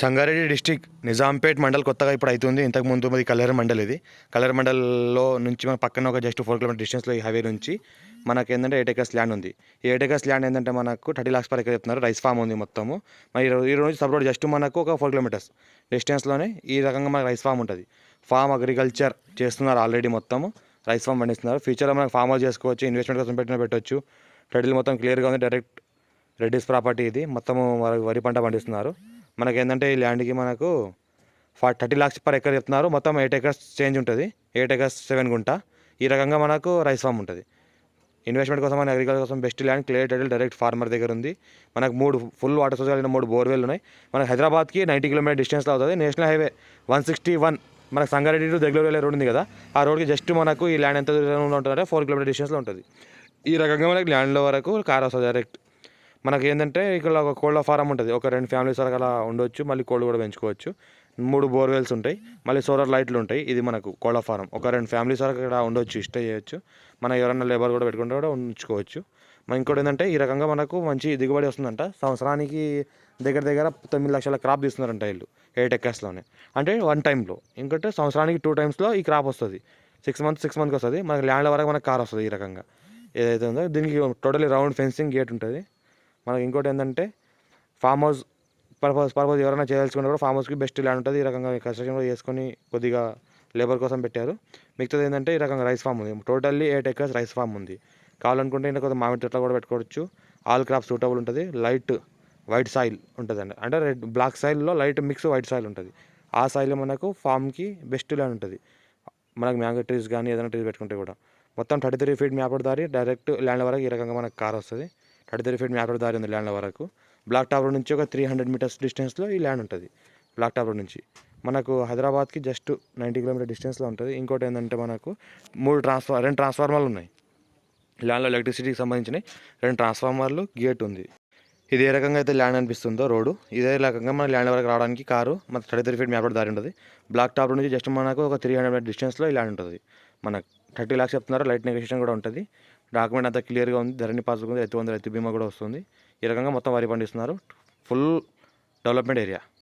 Sangareddy district Nizampet mandal కొత్తగా ఇప్పుడు అవుతుంది ఇంతకు ముందు మాది కల్లెర మండల్ ఇది. కల్లెర మండల్లో నుంచి మన పక్కన ఒక జస్ట్ ఫోర్ కిలోమీటర్ డిస్టెన్స్లో ఈ హైవే నుంచి మనకి ఏంటంటే ఎయిట్ ఎకర్స్ ల్యాండ్ ఉంది. ఈ ఎయిట్ ఎకర్స్ ల్యాండ్ ఏంటంటే మనకు థర్టీ లాక్స్ పర్ ఎకర్ చెప్తున్నారు. రైస్ ఫామ్ ఉంది మొత్తము. మరి ఈ రోజు సబ్ రోడ్ జస్ట్ మనకు ఒక ఫోర్ కిలోమీటర్స్ డిస్టెన్స్లోనే ఈ రకంగా మనకు రైస్ ఫామ్ ఉంటుంది. ఫామ్ అగ్రికల్చర్ చేస్తున్నారు ఆల్రెడీ మొత్తము. రైస్ ఫామ్ పండిస్తున్నారు. ఫ్యూచర్లో మనకు ఫామ్ హౌస్ చేసుకోవచ్చు ఇన్వెస్ట్మెంట్ కోసం పెట్టిన పెట్టవచ్చు టైటిల్ మొత్తం క్లియర్గా ఉంది. డైరెక్ట్ రెడ్డిస్ ప్రాపర్టీ ఇది. మొత్తము వరి పంట పండిస్తున్నారు. మనకి ఏంటంటే ఈ ల్యాండ్కి మనకు ఫా థర్టీ లాక్స్ పర్ ఎకర్ చెప్తున్నారు. మొత్తం ఎయిట్ ఎకర్స్ చేంజ్ ఉంటుంది. ఎయిట్ ఎకర్స్ సెవెన్ గుంట. ఈ రకంగా మనకు రైస్ ఫామ్ ఉంటుంది. ఇన్వెస్ట్మెంట్ కోసం మన అగ్రికల్చర్ కోసం best land clear title direct farmer దగ్గర ఉంది. మనకు మూడు ఫుల్ వాటర్ సోర్స్ కలిగిన మూడు బోర్వెల్ ఉన్నాయి. మనకు హైదరాబాద్కి నైంటీ కిలోమీటర్ డిస్టెన్స్లో అవుతుంది. National highway one sixty one మనకు సంగారెడ్డి టు దగ్గర వెళ్ళే రోడ్ ఉంది కదా. ఆ రోడ్కి జస్ట్ మనకు ఈ ల్యాండ్ ఎంత దూరంలో ఉంటుందంటే ఫోర్ కిలోమీటర్ డిస్టెన్స్లో ఉంటుంది. ఈ రకంగా మనకి ల్యాండ్లో వరకు కార్ వస్తుంది డైరెక్ట్. మనకి ఏంటంటే ఇక్కడ ఒక కోళ్ళ ఫారం ఉంటుంది. ఒక రెండు ఫ్యామిలీస్ వరకు అలా ఉండొచ్చు మళ్ళీ కోళ్ళు కూడా పెంచుకోవచ్చు. మూడు బోర్వెల్స్ ఉంటాయి మళ్ళీ సోలార్ లైట్లు ఉంటాయి. ఇది మనకు కోళ్ళ ఫారం. ఒక రెండు ఫ్యామిలీస్ వరకు ఇక్కడ ఉండొచ్చు ఇష్ట చేయొచ్చు. మన ఎవరైనా లేబర్ కూడా పెట్టుకుంటే కూడా ఉంచుకోవచ్చు. మన ఇంకోటి ఏంటంటే ఈ రకంగా మనకు మంచి దిగుబడి వస్తుందంట. సంవత్సరానికి దగ్గర దగ్గర తొమ్మిది లక్షల క్రాప్ తీస్తున్నారంట వీళ్ళు ఎయిట్ ఎక్కర్స్లోనే అంటే వన్ టైంలో ఇంకోటి సంవత్సరానికి టూ టైమ్స్లో ఈ క్రాప్ వస్తుంది. సిక్స్ మంత్స్ సిక్స్ మంత్కి వస్తుంది. మనకి ల్యాండ్ల వరకు మనకు కార్ వస్తుంది ఈ రకంగా. ఏదైతే ఉందో దీనికి టోటలీ రౌండ్ ఫెన్సింగ్ గేట్ ఉంటుంది. మనకి ఇంకోటి ఏంటంటే ఫామ్ హౌస్ పర్పస్ పర్పస్ ఎవరైనా చేయాల్సుకున్నా కూడా ఫామ్ హౌస్కి బెస్ట్ ల్యాండ్ ఉంటుంది. ఈ రకంగా కన్స్ట్రక్షన్ కూడా చేసుకొని కొద్దిగా లేబర్ కోసం పెట్టారు. మిగతాది ఏంటంటే ఈ రకంగా రైస్ ఫామ్ ఉంది. Totally eight acres rice farm ఉంది. కావాలనుకుంటే ఇంకా కొంత మామిడి తొట్ల కూడా పెట్టుకోవచ్చు. ఆల్ క్రాప్ సూటబుల్ ఉంటుంది. లైట్ వైట్ సాయిల్ ఉంటుంది అండి అంటే రెడ్ బ్లాక్ సాయిల్లో లైట్ మిక్స్ వైట్ సాయిల్ ఉంటుంది. ఆ సాయిల్ మనకు ఫామ్కి బెస్ట్ ల్యాండ్ ఉంటుంది. మనకు మ్యాంగో ట్రీస్ కానీ ఏదైనా ట్రీస్ పెట్టుకుంటే కూడా. మొత్తం థర్టీ త్రీ ఫీట్ మ్యాప్డ్ దారి డైరెక్ట్ ల్యాండ్ వరకు ఈ రకంగా మనకు కార్ వస్తుంది. థర్టీ త్రీ ఫీట్ మ్యాప్ దారి ఉంది ల్యాండ్ వరకు. బ్లాక్ టాప్ రోడ్ నుంచి ఒక త్రీ హండ్రెడ్ మీటర్స్ డిస్టెన్స్లో ఈ ల్యాండ్ ఉంటుంది. బ్లాక్ టాప్ రోడ్ నుంచి. మనకు హైదరాబాద్కి జస్ట్ నైంటీ కిలోమీటర్ డిస్టెన్స్లో ఉంటుంది. ఇంకోటి ఏంటంటే మనకు మూడు ట్రాన్స్ఫార్ రెండు ట్రాన్స్ఫార్మర్లు ఉన్నాయి. ల్యాండ్లో ఎలక్ట్రిసిటీకి సంబంధించినవి రెండు ట్రాన్స్ఫార్మర్లు గేట్ ఉంది. ఇది ఏ రకంగా అయితే ల్యాండ్ అనిపిస్తుందో రోడ్డు. ఇదే రకంగా మన ల్యాండ్ వరకు రావడానికి కారు మన థర్టీ త్రీ ఫీట్ మ్యాప్ దారి ఉంటుంది. బ్లాక్ టాప్ నుంచి జస్ట్ మనకు ఒక త్రీ హండ్రెడ్ మీటర్ డిస్టెన్స్లో ఈ ల్యాండ్ ఉంటుంది. మనకు థర్టీ ల్యాక్స్ చెప్తున్నారు. లైట్ నెగోషియేషన్ కూడా ఉంటుంది. డాక్యుమెంట్ అంతా క్లియర్గా ఉంది. ధరణి పాస్ ఉంది ఎత్తు బంధు రైతు బీమా కూడా వస్తుంది. ఈ రకంగా మొత్తం వరి పండిస్తున్నారు. Full development area.